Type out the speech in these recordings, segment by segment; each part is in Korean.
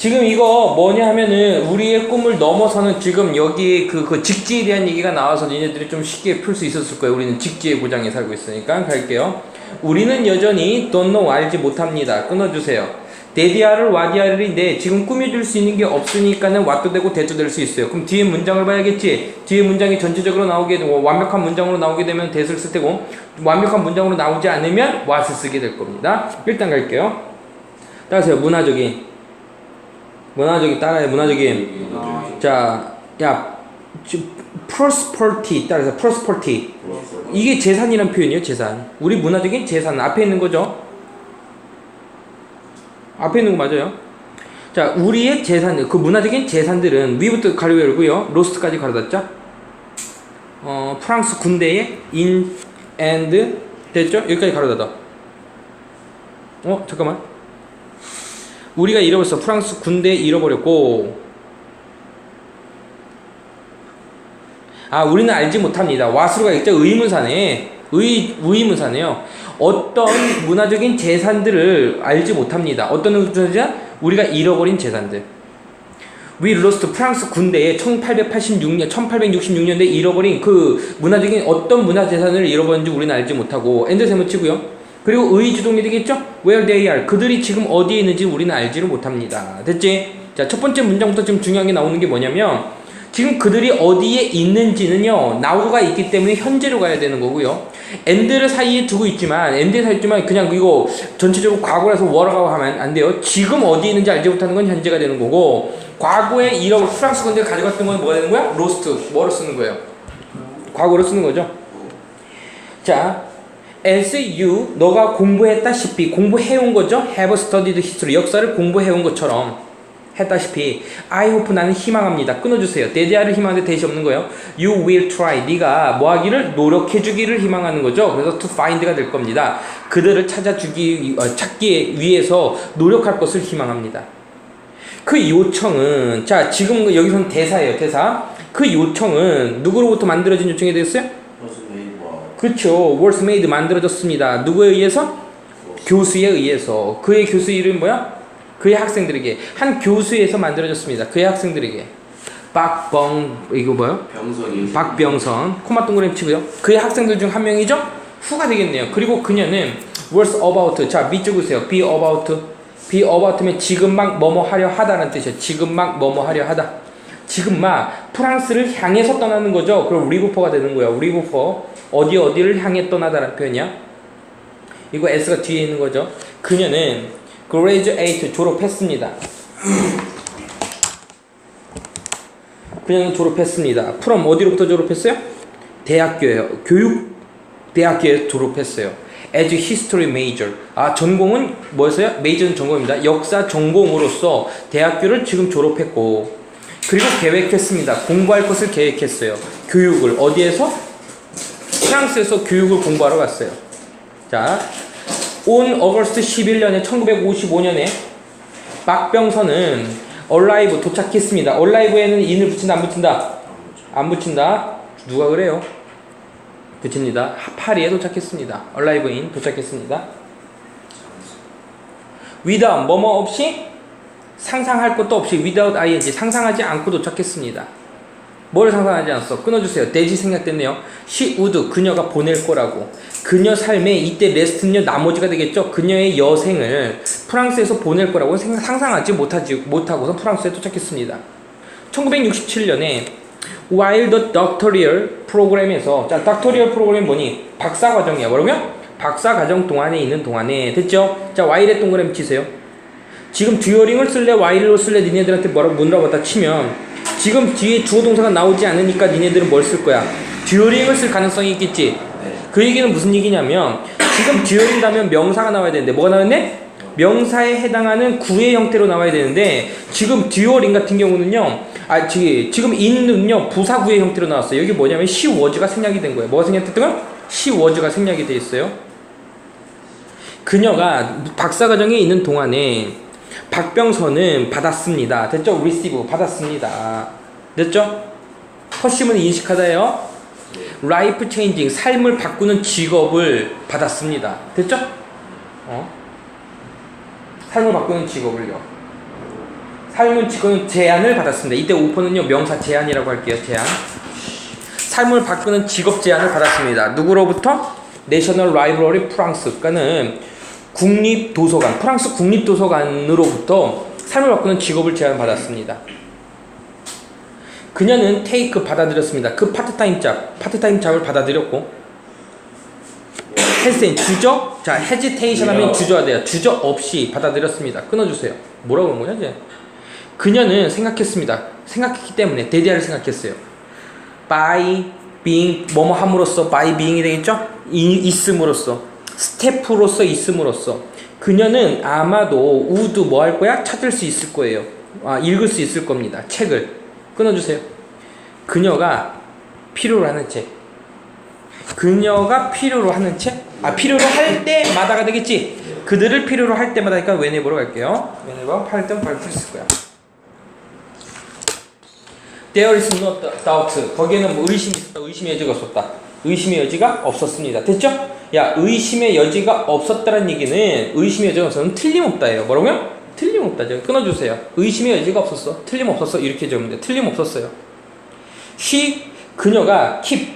지금 이거 뭐냐 하면은 우리의 꿈을 넘어서는 지금 여기 그, 그 직지에 대한 얘기가 나와서 니네들이 좀 쉽게 풀 수 있었을 거예요. 우리는 직지의 고장에 살고 있으니까 갈게요. 우리는 여전히 don't know 알지 못합니다. 끊어주세요. 데디아를 와디아를인데 지금 꾸며줄 수 있는 게 없으니까는 왓도 되고 대도 될 수 있어요. 그럼 뒤에 문장을 봐야겠지. 뒤에 문장이 전체적으로 나오게 되고 완벽한 문장으로 나오게 되면 대를 쓸 테고 완벽한 문장으로 나오지 않으면 왓을 쓰게 될 겁니다. 일단 갈게요. 따라서요. 문화적인 문화적인 따라해 문화적인 자, 야, prosperity 따라서 prosperity 이게 재산이란 표현이에요. 재산. 우리 문화적인 재산 앞에 있는 거죠. 앞에 있는 거 맞아요. 자, 우리의 재산, 그 문화적인 재산들은 위부터 가로 열고요. 로스트까지 가로 닫자. 어, 프랑스 군대의 in and 됐죠? 여기까지 가로 닫아. 어, 잠깐만. 우리가 잃어버렸어. 프랑스 군대 잃어버렸고. 아, 우리는 알지 못합니다. 와스루가 있죠? 의문사네. 의, 의문사네요. 어떤 문화적인 재산들을 알지 못합니다. 어떤 재산? 우리가 잃어버린 재산들. We lost 프랑스 군대에 1886년, 1866년대 잃어버린 그 문화적인 어떤 문화 재산을 잃어버린지 우리는 알지 못하고 엔드 세모 치고요. 그리고 의주동이 되겠죠? Where they are. 그들이 지금 어디에 있는지 우리는 알지를 못합니다. 됐지? 자, 첫 번째 문장부터 지금 중요한 게 나오는 게 뭐냐면 지금 그들이 어디에 있는지는요, 나우가 있기 때문에 현재로 가야 되는 거고요. 엔드를 사이에 두고 있지만, 엔드 사이에 있지만 그냥 이거 전체적으로 과거라서 워라고 하면 안 돼요. 지금 어디에 있는지 알지 못하는 건 현재가 되는 거고, 과거에 이런 프랑스 군대가 가져갔던 건 뭐가 되는 거야? 로스트. 뭐로 쓰는 거예요? 과거로 쓰는 거죠. 자, as you, 너가 공부했다시피, 공부해온 거죠? have studied history, 역사를 공부해온 것처럼. 했다시피 I hope 나는 희망합니다. 끊어주세요. 데디아를 희망하는데 대시 없는 거예요. You will try. 네가 뭐 하기를 노력해주기를 희망하는 거죠. 그래서 to find가 될 겁니다. 그들을 찾아주기 어, 찾기 위해서 노력할 것을 희망합니다. 그 요청은 자 지금 여기서는 대사예요. 대사. 그 요청은 누구로부터 만들어진 요청이 되겠어요? 그렇죠. was made 만들어졌습니다. 누구에 의해서? 교수에 의해서. 그의 교수 이름 뭐야? 그의 학생들에게 한 교수에서 만들어졌습니다. 그의 학생들에게 박봉 이거 뭐요? 병선이 박병선 코마 동그라미 치고요. 그의 학생들 중 한 명이죠. 후가 되겠네요. 그리고 그녀는 was about 자 밑줄으세요. be about be about면 지금 막 뭐뭐 하려 하다는 뜻이에요. 지금 막 뭐뭐 하려 하다. 지금 막 프랑스를 향해서 떠나는 거죠. 그럼 리부퍼가 되는 거예요. 리부퍼 어디 어디를 향해 떠나다라는 표현이야. 이거 s가 뒤에 있는 거죠. 그녀는 graduate 졸업했습니다. 그냥 졸업했습니다. 프롬 어디로부터 졸업했어요? 대학교예요. 교육 대학교에 졸업했어요. as history major. 아 전공은 뭐였어요? 메이저는 전공입니다. 역사 전공으로서 대학교를 지금 졸업했고 그리고 계획했습니다. 공부할 것을 계획했어요. 교육을 어디에서? 프랑스에서 교육을 공부하러 갔어요. 자, 온 어거스트 11년에 1955년에 박병선은 얼라이브 도착했습니다. 얼라이브에는 인을 붙인다 안 붙인다? 안 붙인다. 누가 그래요? 붙입니다. 파리에 도착했습니다. 얼라이브인 도착했습니다. without 뭐뭐 없이 상상할 것도 없이 without ing 상상하지 않고 도착했습니다. 뭘 상상하지 않았어? 끊어주세요. 돼지 생략됐네요. she would 그녀가 보낼 거라고. 그녀 삶에 이때 레스트는요 나머지가 되겠죠. 그녀의 여생을 프랑스에서 보낼 거라고 생각, 상상하지 못하지 못하고서 프랑스에 도착했습니다. 1967년에 while the doctoral 프로그램에서 자 doctoral 프로그램 뭐니? 박사 과정이야. 뭐라고요? 박사 과정 동안에 있는 동안에 됐죠? 자 while에 동그라미 치세요. 지금 듀어링을 쓸래 while로 쓸래 니네들한테 뭐라고 물어봤다 치면 지금 뒤에 주어 동사가 나오지 않으니까 니네들은 뭘 쓸 거야? 듀어링을 쓸 가능성이 있겠지. 그 얘기는 무슨 얘기냐면 지금 듀어링다면 명사가 나와야 되는데 뭐가 나왔네? 명사에 해당하는 구의 형태로 나와야 되는데 지금 듀어링 같은 경우는요. 아, 지, 지금 in는요 부사구의 형태로 나왔어요. 여기 뭐냐면 was가 생략이 된 거예요. 뭐가 생략됐던 she was가 생략이 돼 있어요. 그녀가 박사과정에 있는 동안에 박병선은 받았습니다. 됐죠? receive 받았습니다. 됐죠? 허심은 인식하다예요. 라이프 체인징 삶을 바꾸는 직업을 받았습니다. 됐죠? 어? 삶을 바꾸는 직업을요. 삶을 지키는 제안을 받았습니다. 이때 오퍼는요 명사 제안이라고 할게요. 제안. 삶을 바꾸는 직업 제안을 받았습니다. 누구로부터? 내셔널 라이브러리 프랑스. 그러니까는 국립 도서관, 프랑스 국립 도서관으로부터 삶을 바꾸는 직업을 제안 받았습니다. 그녀는 테이크 받아들였습니다. 그 파트타임 잡, 파트타임 잡을 받아들였고 헤센 주저? 자 헤지테이션 하면 주저야 돼요. 주저 없이 받아들였습니다. 끊어주세요. 뭐라고 그런 거냐 이제? 그녀는 생각했습니다. 생각했기 때문에 대디아를 생각했어요. By being 뭐뭐 함으로써 by being이 되겠죠? 이, 있음으로써 스태프로서 있음으로써 그녀는 아마도 우드 뭐 할 거야 찾을 수 있을 거예요 아 읽을 수 있을 겁니다 책을 끊어주세요 그녀가 필요로 하는 책 그녀가 필요로 하는 책? 아 필요로 할 때마다가 되겠지. 그들을 필요로 할 때마다 니까 whenever로 갈게요. whenever 할 때는 바로 있을 거야. There is no doubt. 거기에는 뭐 의심이 있었다. 의심의 여지가 없었다. 의심의 여지가 없었습니다. 됐죠? 야 의심의 여지가 없었다는 얘기는 의심의 여지가 없으면 틀림없다예요. 뭐라고요? 틀림없다죠. 끊어주세요. 의심의 여지가 없었어. 틀림없었어. 이렇게 적으면 돼. 틀림없었어요. she 그녀가 keep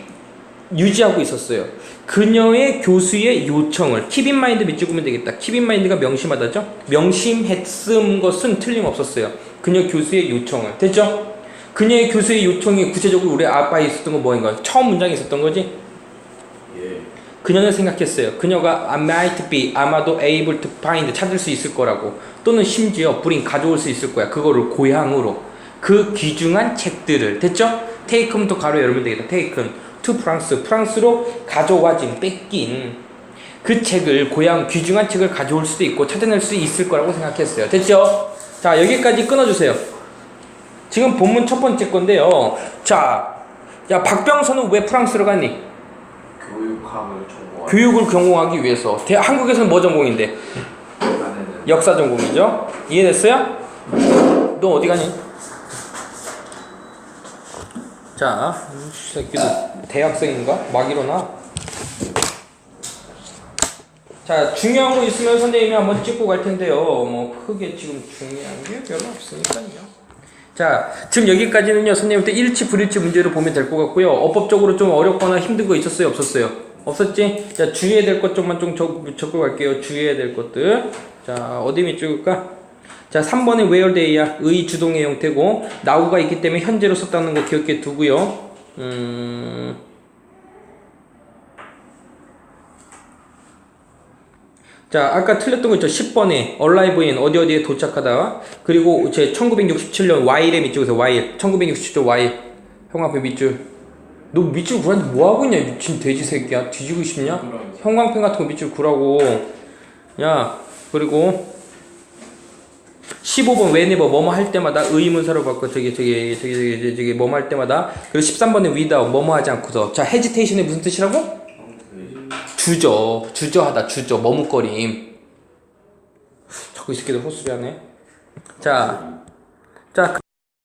유지하고 있었어요. 그녀의 교수의 요청을 keep in mind 밑줄 그면 되겠다. keep in mind가 명심하다죠. 명심했음 것은 틀림없었어요. 그녀 교수의 요청을 됐죠? 그녀의 교수의 요청이 구체적으로 우리 아빠에 있었던 건 뭐인가? 처음 문장에 있었던 거지. 예. 그녀는 생각했어요. 그녀가 I might be 아마도 able to find 찾을 수 있을 거라고 또는 심지어 bring 가져올 수 있을 거야. 그거를 고향으로 그 귀중한 책들을 됐죠? 또 가로 열면 되겠다. taken to 프랑스 프랑스로 가져와진 뺏긴 그 책을 고향 귀중한 책을 가져올 수도 있고 찾아낼 수 있을 거라고 생각했어요. 됐죠? 자 여기까지 끊어주세요. 지금 본문 첫 번째 건데요. 자, 야 박병선은 왜 프랑스로 갔니? 교육학을 전공한 교육을 전공하기 위해서 대, 한국에서는 뭐 전공인데 역사 전공이죠 이해됐어요? 너 어디 가니? 자, 이 새끼도 대학생인가? 막 일어나. 자, 중요한 거 있으면 선생님이 한번 찍고 갈 텐데요. 뭐 크게 지금 중요한 게 별로 없으니까요. 자, 지금 여기까지는요, 선생님한테 일치, 불일치 문제로 보면 될 것 같고요. 어법적으로 좀 어렵거나 힘든 거 있었어요? 없었어요? 없었지? 자, 주의해야 될 것 좀만 좀 적, 적고 갈게요. 주의해야 될 것들. 자, 어디 밑 찍을까? 자, 3번에 where they야. 의 주동의 형태고, 나우가 있기 때문에 현재로 썼다는 거 기억해 두고요. 음. 자, 아까 틀렸던 거 있죠? 10번에 arrive in 어디 어디에 도착하다. 그리고 제 1967년 Y의 밑줄에서 Y. 1967년 Y. 형 앞에 밑줄. 너 밑줄 구라는데 뭐 하고 있냐? 미친 돼지 새끼야. 뒤지고 싶냐? 형광펜 같은 거 밑줄 구라고. 야, 그리고 15번 whenever 뭐뭐 할 때마다 의문사로 바꿔 저기 저기 저기 저기 저기, 저기 뭐뭐 할 때마다 그리고 13번에 without 뭐뭐 하지 않고서 자 hesitation이 무슨 뜻이라고? 주저 주저하다 주저 머뭇거림. 자꾸 이 새끼들 헛소리 하네. 자 자